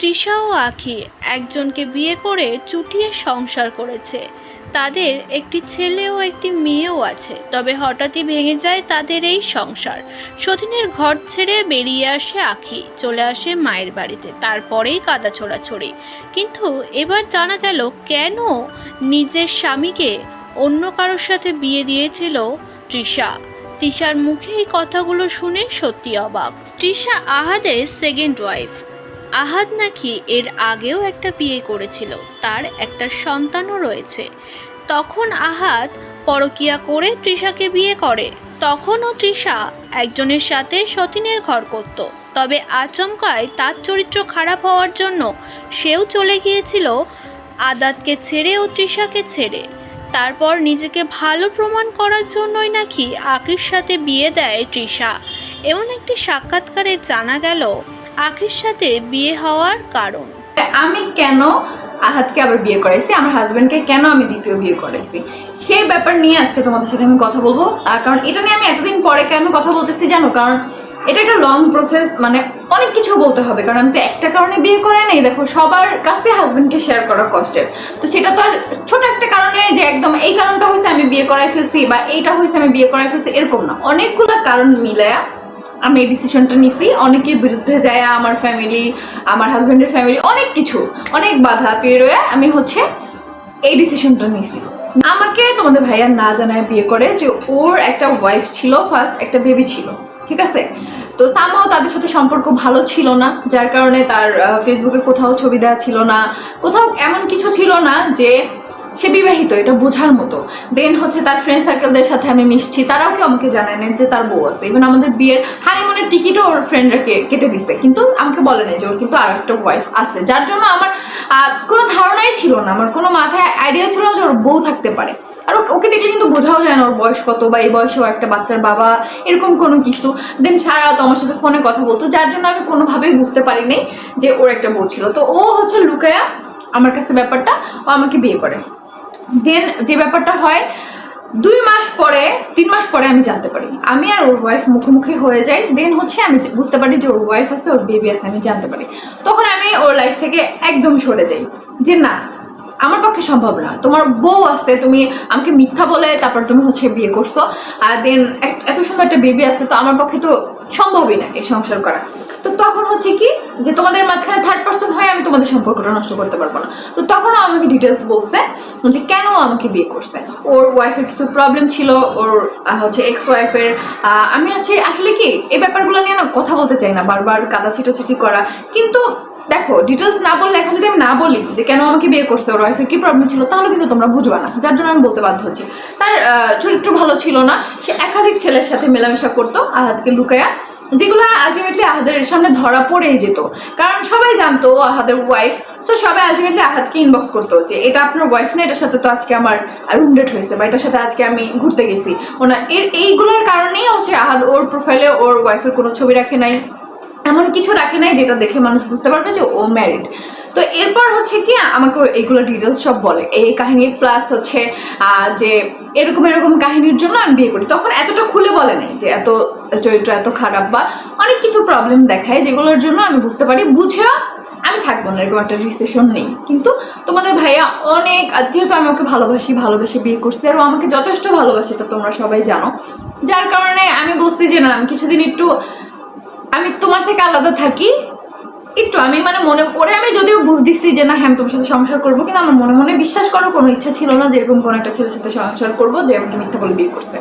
তৃষা ও আখি একজনকে বিয়ে করে চুটিয়ে সংসার করেছে। তাদের একটি ছেলে ও একটি মেয়েও আছে, তবে হঠাৎই ভেঙে যায় তাদের এই সংসার। সতীনের ঘর ছেড়ে বেরিয়ে আসে আখি, চলে আসে মায়ের বাড়িতে, তারপরেই কাদা ছোড়াছড়ি। কিন্তু এবার জানা গেল কেন নিজের স্বামীকে অন্য কারোর সাথে বিয়ে দিয়েছিল তৃষা। তৃষার মুখে এই কথাগুলো শুনে সত্যি অবাক। তৃষা আহাদের সেকেন্ড ওয়াইফ আহাদ নাকি এর আগেও একটা বিয়ে করেছিল, তার একটা সন্তানও রয়েছে। তখন আহাদ পরকিয়া করে তৃষাকে বিয়ে করে। তখনও তৃষা একজনের সাথে সতীনের ঘর করত। তবে আচমকায় তার চরিত্র খারাপ হওয়ার জন্য সেও চলে গিয়েছিল আদাতকে ছেড়ে ও তৃষাকে ছেড়ে। তারপর নিজেকে ভালো প্রমাণ করার জন্যই নাকি আকির সাথে বিয়ে দেয় তৃষা। এমন একটি সাক্ষাৎকারে জানা গেল আখির সাথে বিয়ে হওয়ার কারণ। আমি কেন আহাতকে আবার বিয়ে করাইছি? আমার হাজব্যান্ডকে কেন আমি দ্বিতীয় বিয়ে করাইছি? সেই ব্যাপার নিয়ে আজকে তোমাদের সাথে আমি কথা বলব। আর কারণ এটা নিয়ে আমি এতদিন পরে কেন কথা বলতেছি জানো? কারণ এটা একটা লং প্রসেস মানে অনেক কিছু বলতে হবে। কারণ আমি তো একটা কারণে বিয়ে করে নেই। দেখো, সবার কাছে হাজবেন্ডকে শেয়ার করা কষ্টের। তো সেটা তো আর ছোট একটা কারণে যে একদম এই কারণটা হয়েছে আমি বিয়ে করাই ফেলছি বা এইটা হয়েছে আমি বিয়ে করাই ফেলছি, এরকম না। অনেকগুলো কারণ মিলে আমি এই ডিসিশনটা নিছি। অনেকের বিরুদ্ধে যায় আমার ফ্যামিলি আমার হাজব্যান্ডের ফ্যামিলি অনেক কিছু, অনেক বাধা পেরোয় আমি হচ্ছে এই ডিসিশনটা নিছি। আমাকে তোমাদের ভাইয়া না জানায় বিয়ে করে যে ওর একটা ওয়াইফ ছিল ফার্স্ট একটা বেবি ছিল, ঠিক আছে? তো সামহাও তাদের সাথে সম্পর্ক ভালো ছিল না, যার কারণে তার ফেসবুকে কোথাও ছবি দেওয়া ছিল না, কোথাও এমন কিছু ছিল না যে সে বিবাহিত, এটা বোঝার মতো। দেন হচ্ছে তার ফ্রেন্ড সার্কেলদের সাথে আমি মিশছি, তারাও কেউ আমাকে জানায় না যে তার বউ আছে? ইভেন আমাদের বিয়ের হানিমুনের টিকিটও ওর ফ্রেন্ডরা কেটে দিছে, কিন্তু আমাকে বলে নাই যে ওর কিন্তু আর একটা ওয়াইফ আছে, যার জন্য আমার কোনো ধারণাই ছিল না, আমার কোনো মাথায় আইডিয়া ছিল না যে ওর বউ থাকতে পারে। আর ওকে- ওকে দেখলে কিন্তু বোঝাও যায় না ওর বয়স কত বা এই বয়সেও একটা বাচ্চার বাবা, এরকম কোনো কিছু। দেন সারা রাত আমার সাথে ফোনে কথা বলতো, যার জন্য আমি কোনোভাবেই বুঝতে পারিনি যে ওর একটা বউ ছিল। তো ও হচ্ছে লুকায়া, আমার কাছে ব্যাপারটা, ও আমাকে বিয়ে করে। দেন যে ব্যাপারটা হয়, দুই মাস পরে, তিন মাস পরে আমি জানতে পারি। আমি আর ওর ওয়াইফ মুখোমুখি হয়ে যাই দেন হচ্ছে আমি বুঝতে পারি যে ওর ওয়াইফ আছে, ওর বেবি আছে, আমি জানতে পারি। তখন আমি ওর লাইফ থেকে একদম সরে যাই যে না আমার পক্ষে সম্ভব না। তোমার বউ আছে, তুমি আমাকে মিথ্যা বলে তারপর তুমি হচ্ছে বিয়ে করছ। আর দেন এত সুন্দর একটা বেবি আছে, তো আমার পক্ষে তো সম্ভবই না এই সংসার করা। তো তখন হচ্ছে কি, যে তোমাদের মাঝখানে থার্ড পার্সন হয়ে আমি তোমাদের সম্পর্কটা নষ্ট করতে পারব না। তো তখনও আমাকে ডিটেলস বলছে যে কেন আমাকে বিয়ে করছে? ওর ওয়াইফের কিছু প্রবলেম ছিল, ওর হচ্ছে এক্স ওয়াইফের আমি আছে আসলে কি, এই ব্যাপারগুলো নিয়ে না কথা বলতে চাই না, বারবার কাদা ছিটাছিটি করা। কিন্তু দেখো ডিটেলস না বললে, এখন যদি আমি না বলি যে কেন আমাকে বিয়ে করছে ওর ওয়াইফের কি প্রবলেম ছিল, তাহলে কিন্তু তোমরা বুঝবে না। যার জন্য আমি বলতে বাধ্য হচ্ছি। তার চরিত্র ভালো ছিল না। সে একাধিক ছেলের সাথে মেলামেশা করতো, আহাদকে লুকায়া, যেগুলো আলটিমেটলি আহাদের সামনে ধরা পড়েই যেত। কারণ সবাই জানতো আহাদের ওয়াইফ সো সবাই আলটিমেটলি আহাদকে ইনবক্স করতো যে, এটা আপনার ওয়াইফ না, এটার সাথে তো আজকে আমার রুম ডেট হয়েছে বা এটার সাথে আজকে আমি ঘুরতে গেছি। ওনার এর, এইগুলোর কারণেই হচ্ছে আহাদ ওর প্রোফাইলে ওর ওয়াইফের কোনো ছবি রাখে নাই। এমন কিছু রাখে নাই যেটা দেখে মানুষ বুঝতে পারবে যে ও ম্যারিড তো এরপর হচ্ছে কি, আমাকে ও এইগুলো ডিটেলস সব বলে। এই কাহিনী প্লাস হচ্ছে যে এরকম এরকম কাহিনীর জন্য আমি বিয়ে করি। তখন এতটা খুলে বলে নাই যে এত চরিত্র এত খারাপ বা অনেক কিছু প্রবলেম দেখায় যেগুলোর জন্য আমি বুঝতে পারি। বুঝেও আমি থাকব না, এরকম একটা রিসেশন নেই। কিন্তু তোমাদের ভাইয়া অনেক যেহেতু আমি ওকে ভালোবাসি, ভালোবেসে বিয়ে করছি, আর আমাকে যথেষ্ট ভালোবাসে তো তোমরা সবাই জানো। যার কারণে আমি বলছি যে না, আমি কিছুদিন একটু আমি তোমার থেকে আলাদা থাকি। একটু আমি মানে মনে করে আমি যদিও বুঝ দিচ্ছি যে না হ্যাঁ তোমার সাথে সংসার করব কিন্তু আমার মনে মনে বিশ্বাস করো কোনো ইচ্ছা ছিল না যে এরকম কোনো একটা ছেলের সাথে সংসার করব যে আমাকে মিথ্যা বলে বিয়ে করছে।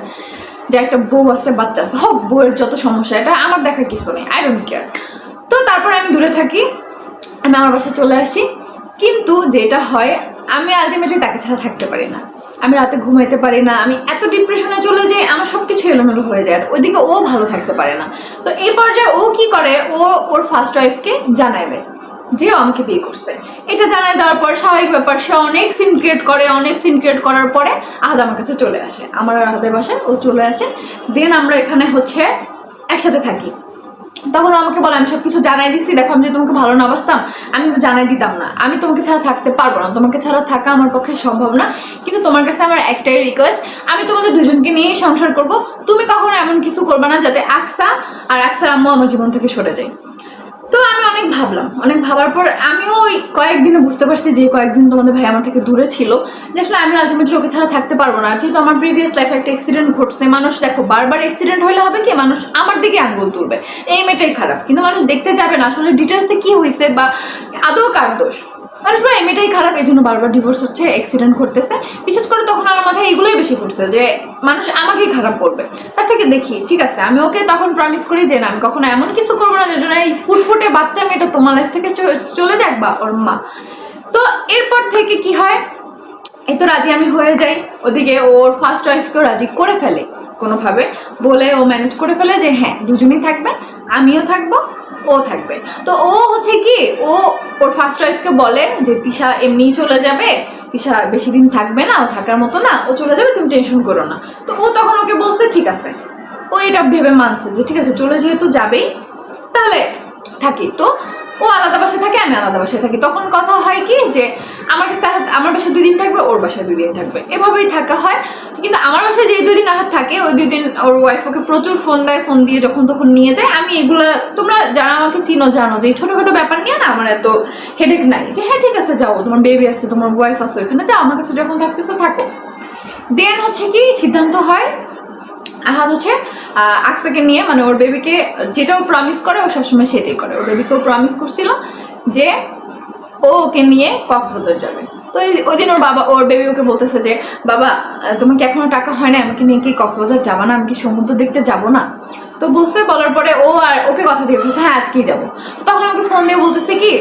যে একটা বউ আছে, বাচ্চা আছে, হোক, বউয়ের যত সমস্যা, এটা আমার দেখার কিছু নেই আই ডোন্ট কেয়ার তো তারপরে আমি দূরে থাকি, আমি আমার বাসায় চলে আসি। কিন্তু যেটা হয় আমি আলটিমেটলি তাকে ছাড়া থাকতে পারি না। আমি রাতে ঘুমাইতে পারি না। আমি এত ডিপ্রেশনে চলে যাই, আমার সব কিছু এলোমেলো হয়ে যায়। আর ওইদিকে ও ভালো থাকতে পারে না। তো এই পর্যায়ে ও কি করে? ও ওর ফার্স্ট ওয়াইফকে জানায় দেয় যে আমাকে বিয়ে করছে। এটা জানায় দেওয়ার পর স্বাভাবিক ব্যাপার, সে অনেক সিন ক্রিয়েট করে, অনেক সিন ক্রিয়েট করার পরে আহাদ আমার কাছে চলে আসে। আমার আহাদের বাসায় ও চলে আসে। দেন আমরা এখানে হচ্ছে একসাথে থাকি। তখন আমাকে বলে, আমি সবকিছু জানাই দিছি, দেখো আমি যদি তোমাকে ভালো না বাসতাম, আমি তো জানাই দিতাম না। আমি তোমাকে ছাড়া থাকতে পারব না, তোমাকে ছাড়া থাকা আমার পক্ষে সম্ভব না। কিন্তু তোমার কাছে আমার একটাই রিকোয়েস্ট আমি তোমাদের দুজনকে নিয়েই সংসার করব। তুমি কখনো এমন কিছু করবে না যাতে আকসা আর আকসার আম্মু আমার জীবন থেকে সরে যায়। তো আমি অনেক ভাবলাম, অনেক ভাবার পর আমিও ওই কয়েকদিনে বুঝতে পারছি যে কয়েকদিন তোমাদের ভাই আমার থেকে দূরে ছিল, যে আসলে আমি আলটিমেটলি ওকে ছাড়া থাকতে পারব না। যেহেতু আমার প্রিভিয়াস লাইফে একটা অ্যাক্সিডেন্ট ঘটছে, মানুষ দেখো, বারবার অ্যাক্সিডেন্ট হলে হবে কি, মানুষ আমার দিকে আঙ্গুল তুলবে। এই মেয়েটাই খারাপ, কিন্তু মানুষ দেখতে যাবে না, আসলে ডিটেলসে কি হয়েছে বা আদৌ কার দোষ? মানুষ ভাই, মেয়েটাই খারাপ, এই জন্য বারবার ডিভোর্স হচ্ছে অ্যাক্সিডেন্ট ঘটতেছে। বিশেষ করে তখন আমার মাথায় এগুলোই বেশি ঘুরছে যে, মানুষ আমাকেই খারাপ করবে তার থেকে দেখি, ঠিক আছে, আমি ওকে তখন প্রমিস করি যে না, আমি কখনো এমন কিছু করব না যে জন্য এই ফুটফুটে বাচ্চা মেয়েটা তোমার লাইফ থেকে চলে যাক বা ওর মা। তো এরপর থেকে কি হয় এ তো রাজি আমি হয়ে যাই। ওদিকে ওর ফার্স্ট ওয়াইফকেও রাজি করে ফেলে, কোনোভাবে। বলে ও ম্যানেজ করে ফেলে যে হ্যাঁ দুজনেই থাকবে আমিও থাকব। ও থাকবে। তো ও হচ্ছে কি, ও ওর ফার্স্ট ওয়াইফকে বলে যে, তিশা এমনিই চলে যাবে, তিশা বেশি দিন থাকবে না, ও থাকার মতো না, ও চলে যাবে, তুমি টেনশন করো না। তো ও তখন ওকে বলছে, ঠিক আছে। ও এটা ভেবে মানছে যে, ঠিক আছে, চলে যেহেতু যাবেই, তাহলে থাকি। তো ও আলাদা বাসায় থাকে, আমি আলাদা বাসায় থাকি। তখন কথা হয় কি যে আমার কাছে আমার বাসায় দুই দিন থাকবে, ওর বাসায় দুই দিন থাকবে। এভাবেই থাকা হয়। কিন্তু আমার বাসায় যে দুই দিন আহাত থাকে, ওই দুই দিন ওর ওয়াইফ ওকে প্রচুর ফোন দেয় ফোন দিয়ে যখন তখন নিয়ে যায়। আমি এগুলা, তোমরা যারা আমাকে চিনো, জানো যে এই ছোটোখাটো ব্যাপার নিয়ে না আমার এত হেডেক নাই। যে হ্যাঁ ঠিক আছে, যাও, তোমার বেবি আছে, তোমার ওয়াইফ আছে ওইখানে, যাও, আমার কাছে যখন থাকতেছো, থাকো। দেন হচ্ছে কি, সিদ্ধান্ত হয় আহাদ হচ্ছে আকসাকে নিয়ে মানে ওর বেবিকে যেটা ও প্রমিস করে, ও সবসময় সেটাই করে। ওর বেবিকেও প্রমিস করছিল যে ও ওকে নিয়ে কক্সবাজার যাবে। তো ওই দিন ওর বাবা, ওর বেবি ওকে বলতেছে যে, বাবা তোমাকে এখনও টাকা হয় না আমাকে নিয়ে কি কক্সবাজার যাবা না? আমি কি সমুদ্র দেখতে যাব না? তো বুঝতে বলার পরে ও আর ওকে কথা দিয়ে বলছে হ্যাঁ আজকেই যাব। তখন আমাকে ফোন দিয়ে বলতেছে কি,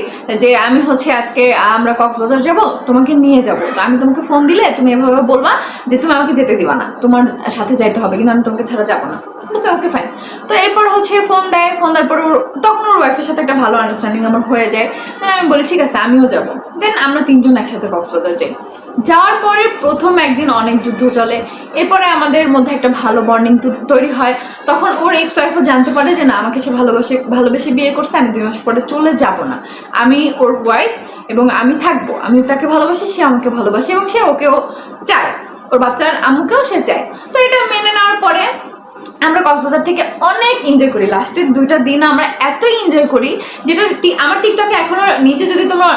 যে আমি হচ্ছে আজকে আমরা কক্সবাজার যাব, তোমাকে নিয়ে যাব। তো আমি তোমাকে ফোন দিলে তুমি এভাবে বলবা যে তুমি আমাকে যেতে দিবা না, তোমার সাথে যাইতে হবে, কিন্তু আমি তোমাকে ছাড়া যাব না। বুঝতে ওকে ফাইন তো এরপর হচ্ছে ফোন দেয় ফোন দেওয়ার পর তখন ওর ওয়াইফের সাথে একটা ভালো আন্ডারস্ট্যান্ডিং আমার হয়ে যায়। মানে আমি বলি, ঠিক আছে, আমিও যাব। দেন আমরা তিনজন একসাথে কক্সবাজার যাই। যাওয়ার পরে প্রথম একদিন অনেক যুদ্ধ চলে। এরপরে আমাদের মধ্যে একটা ভালো বন্ডিং তৈরি হয়। তখন ওর এক্স ওয়াইফও জানতে পারে যে না, আমাকে সে ভালোবাসে, ভালোবেসে বিয়ে করছে, আমি দুই মাস পরে চলে যাব না। আমি ওর ওয়াইফ এবং আমি থাকব। আমি তাকে ভালোবাসি, সে আমাকে ভালোবাসে এবং সে ওকেও চায়। ওর বাচ্চার আম্মুকেও সে চায়। তো এটা মেনে নেওয়ার পরে আমরা কক্সবাজার থেকে অনেক এনজয় করি। লাস্টের দুইটা দিন আমরা এতই এনজয় করি যেটা আমার টিকটকে এখনও নিচে যদি তোমরা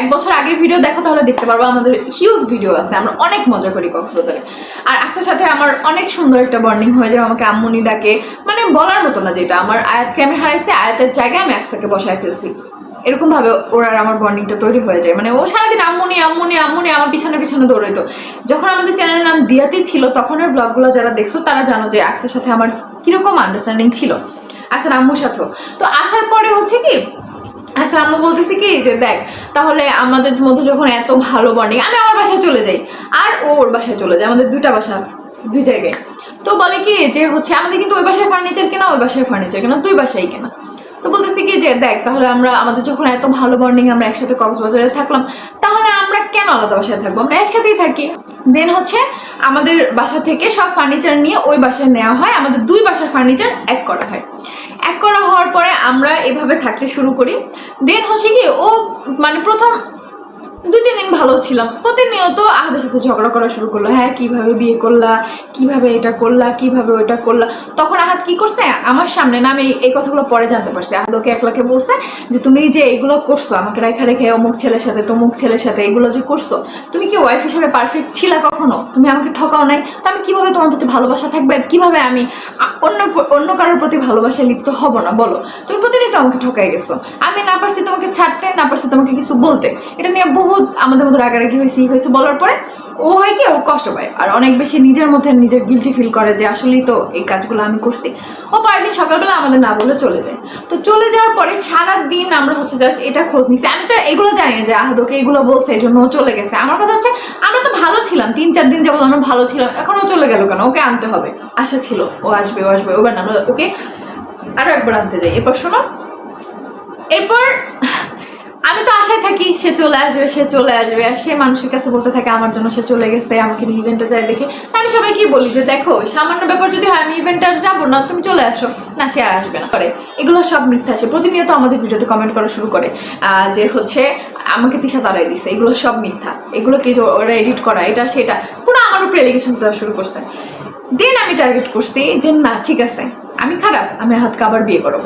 এক বছর আগের ভিডিও দেখো, তাহলে দেখতে পারব আমাদের হিউজ ভিডিও আছে। আমরা অনেক মজা করি কক্সবাজারে। আর আসার সাথে আমার অনেক সুন্দর একটা বর্নিং হয়ে যায় আমাকে আম্মুনি ডাকে। মানে বলার মতো না যেটা। আমার আয়াতকে আমি হারাইছি, আয়াতের জায়গায় আমি একসাথে বসায় ফেলছি। এরকম ভাবে ওর আর আমার বন্ডিংটা তৈরি হয়ে যায়। মানে ও সারাদিন আম্মুনি আম্মুনি আম্মুনি আমার পিছনে পিছনে দৌড়াইতো। যখন আমাদের চ্যানেলের নাম দিয়াতি ছিল, তখন তখনের ব্লগগুলো যারা দেখছ, তারা জানো যে আকসের সাথে আমার কীরকম আন্ডারস্ট্যান্ডিং ছিল। আকসের আম্মুর সাথেও। তো আসার পরে হচ্ছে কি আচ্ছা আম্মু বলতেছে কি, যে দেখ, তাহলে আমাদের মধ্যে যখন এত ভালো বন্ডিং আমি আমার বাসায় চলে যাই। আর ও ওর বাসায় চলে যায় আমাদের দুইটা বাসা, দুই জায়গায়। তো বলে কি, যে হচ্ছে আমাদের কিন্তু ওই বাসায় ফার্নিচার কেনা, ওই বাসায় ফার্নিচার কেনা, দুই বাসায় কেনা। তো বলতেছি কি যে, দেখ, তাহলে আমরা আমাদের যখন এত ভালো বন্ডিং আমরা একসাথে কক্সবাজারে থাকলাম, তাহলে আমরা কেন আলাদা বাসায় থাকব? আমরা একসাথেই থাকি। দেন হচ্ছে আমাদের বাসা থেকে সব ফার্নিচার নিয়ে ওই বাসায় নেওয়া হয়, আমাদের দুই বাসার ফার্নিচার এক করা হয়। এক করা হওয়ার পরে আমরা এভাবে থাকতে শুরু করি। দেন হচ্ছে কি ও মানে প্রথম দুই তিন দিন ভালো ছিলাম। প্রতিনিয়ত আহাদের সাথে ঝগড়া করা শুরু করল। হ্যাঁ কীভাবে বিয়ে করলা, কীভাবে এটা করলা, কীভাবে ওইটা করলা। তখন আহাদ কি করছে? আমার সামনে না, আমি এই- কথাগুলো পরে জানতে পারছি। আহাদ ওকে একলাকে বলছে যে, তুমি যে এইগুলো করছ, আমাকে রেখা রেখে অমুক ছেলের সাথে, তমুক ছেলের সাথে এগুলো যে করছ, তুমি কি ওয়াইফ হিসেবে পারফেক্ট ছিলা কখনো? তুমি আমাকে ঠকাও নাই? তো আমি কীভাবে তোমার প্রতি ভালোবাসা থাকবে? আর কীভাবে আমি অন্য অন্য কারোর প্রতি ভালোবাসায় লিপ্ত হব না? বলো। তুমি প্রতিনিয়ত আমাকে ঠকাই গেছো। আমি না পারছি তোমাকে ছাড়তে, না পারছি তোমাকে কিছু বলতে। এটা নিয়ে বহুত, আমাদের মধ্যে রাগারাগি হয়েছে হয়েছে বলার পরে ও হয় কি, ও কষ্ট পায়। আর অনেক বেশি নিজের মধ্যে নিজের গিলটি ফিল করে যে আসলেই তো এই কাজগুলো আমি করছি। ও পরের সকালবেলা আমাদের না বলে চলে যায়। তো চলে যাওয়ার পরে সারা দিন আমরা হচ্ছে জাস্ট এটা খোঁজ নিছি। আমি তো এগুলো জানি যে আহাদকে এগুলো বলছে এই জন্য ও চলে গেছে। আমার কথা হচ্ছে, আমরা তো ভালো ছিলাম, তিন চার দিন যাবত আমরা ভালো ছিলাম, এখন ও চলে গেল কেন? ওকে আনতে হবে। আশা ছিল, ও আসবে ও আসবে ওবার না ওকে আরও একবার আনতে যাই। এরপর শোনো, এরপর আমি তো আশায় থাকি সে চলে আসবে, সে চলে আসবে। আর সে মানুষের কাছে বলতে থাকে, আমার জন্য সে চলে গেছে, আমাকে ইভেন্টে যায় দেখে। আমি সবাই কি বলি যে, দেখো, সামান্য ব্যাপার যদি হয়, আমি ইভেন্টে আর যাব না, তুমি চলে আসো। না, সে আর আসবে না। করে এগুলো সব মিথ্যা। সে প্রতিনিয়ত আমাদের ভিডিওতে কমেন্ট করা শুরু করে যে হচ্ছে, আমাকে তিশা তারাই দিছে। এগুলো সব মিথ্যা। এগুলো কি ওরা এডিট করা, এটা, সেটা, পুরো আমার উপরে এলিগেশন দেওয়া শুরু করছে। দেন আমি টার্গেট করছি যে, না, ঠিক আছে, আমি খারাপ, আমি হাতকে আবার বিয়ে করব।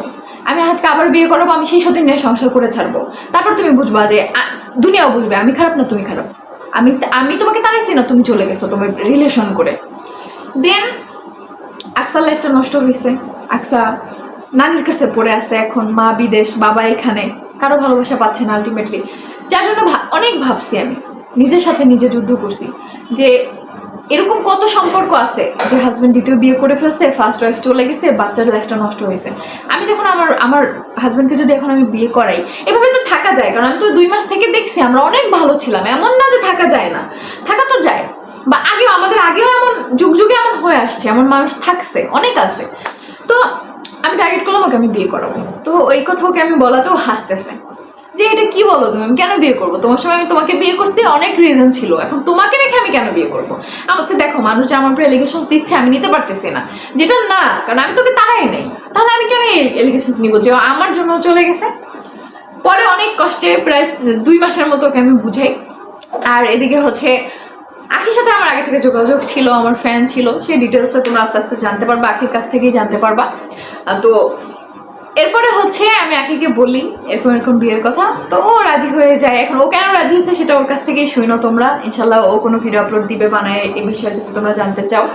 আমি আহাতকে আবার বিয়ে করাবো, আমি সেই সতীন নিয়ে সংসার করে ছাড়বো। তারপর তুমি বুঝবা যে দুনিয়াও বুঝবে, আমি খারাপ না, তুমি খারাপ। আমি আমি তোমাকে তাড়াইছি না, তুমি চলে গেছো, তোমার রিলেশন করে। দেন আকসার লাইফটা নষ্ট হয়েছে আকসা নানির কাছে পড়ে আছে এখন, মা বিদেশ, বাবা এখানে। কারও ভালোবাসা পাচ্ছে না আলটিমেটলি যার জন্য অনেক ভাবছি আমি। নিজের সাথে নিজে যুদ্ধ করছি। যে এরকম কত সম্পর্ক আছে যে হাজবেন্ড দ্বিতীয় বিয়ে করে ফেলছে ফার্স্ট ওয়াইফ চলে গেছে, বাচ্চার লাইফটা নষ্ট হয়েছে। আমি যখন আমার আমার হাজবেন্ডকে যদি এখন আমি বিয়ে করাই, এভাবে তো থাকা যায়, কারণ আমি তো দুই মাস থেকে দেখছি আমরা অনেক ভালো ছিলাম, এমন না যে থাকা যায় না। থাকা তো যায়, বা আগেও, আমাদের আগেও এমন যুগ যুগে এমন হয়ে আসছে, এমন মানুষ থাকছে, অনেক আছে। তো আমি টার্গেট করলাম ওকে আমি বিয়ে করাবো। তো ওই কথা ওকে আমি বলাতেও হাসতেছে। যে এটা কি বলো তুমি? আমি কেন বিয়ে করব? তোমার সময় আমি তোমাকে বিয়ে করতে অনেক রিজন ছিল। এখন তোমাকে রেখে আমি কেন বিয়ে করব? আমার দেখো, মানুষ যে আমার উপরে এলিগেশন দিচ্ছে, আমি নিতে পারতেছি না। যেটা না, কারণ আমি তোকে তারাই নেই। তাহলে আমি কেন এলিগেশন নিব? যে আমার জন্য চলে গেছে? পরে অনেক কষ্টে প্রায় দুই মাসের মতো ওকে আমি বুঝাই। আর এদিকে হচ্ছে, আখির সাথে আমার আগে থেকে যোগাযোগ ছিল, আমার ফ্যান ছিল। সেই ডিটেলসে তোমরা আস্তে আস্তে জানতে পারবা, আখির কাছ থেকেই জানতে পারবা। তো এরপরে হচ্ছে আমি আখিকে বলি, এরকম এরকম বিয়ের কথা। তো ও রাজি হয়ে যায়। এখন ও কেন রাজি হয়েছে সেটা ওর কাছ থেকেই শুনো তোমরা। ইনশাল্লাহ ও কোনো ভিডিও আপলোড দিবে বানায় এই বিষয়ে যদি তোমরা জানতে চাও।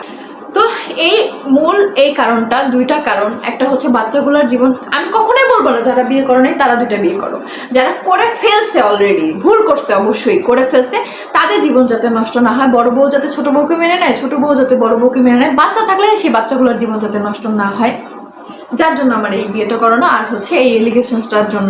তো এই মূল, এই কারণটা, দুইটা কারণ। একটা হচ্ছে বাচ্চাগুলোর জীবন, আমি কখনোই বলব না যারা বিয়ে করো নাই, তারা দুইটা বিয়ে করো। যারা করে ফেলছে অলরেডি ভুল করছে অবশ্যই, করে ফেলছে, তাদের জীবন যাতে নষ্ট না হয়, বড় বউ যাতে ছোট বউকে মেনে নেয়, ছোট বউ যাতে বড় বউকে মেনে নেয়, বাচ্চা থাকলে সেই বাচ্চাগুলোর জীবন যাতে নষ্ট না হয়। যার জন্য আমার এই বিয়েটা করানো আর হচ্ছে এই এলিগেশনসটার জন্য।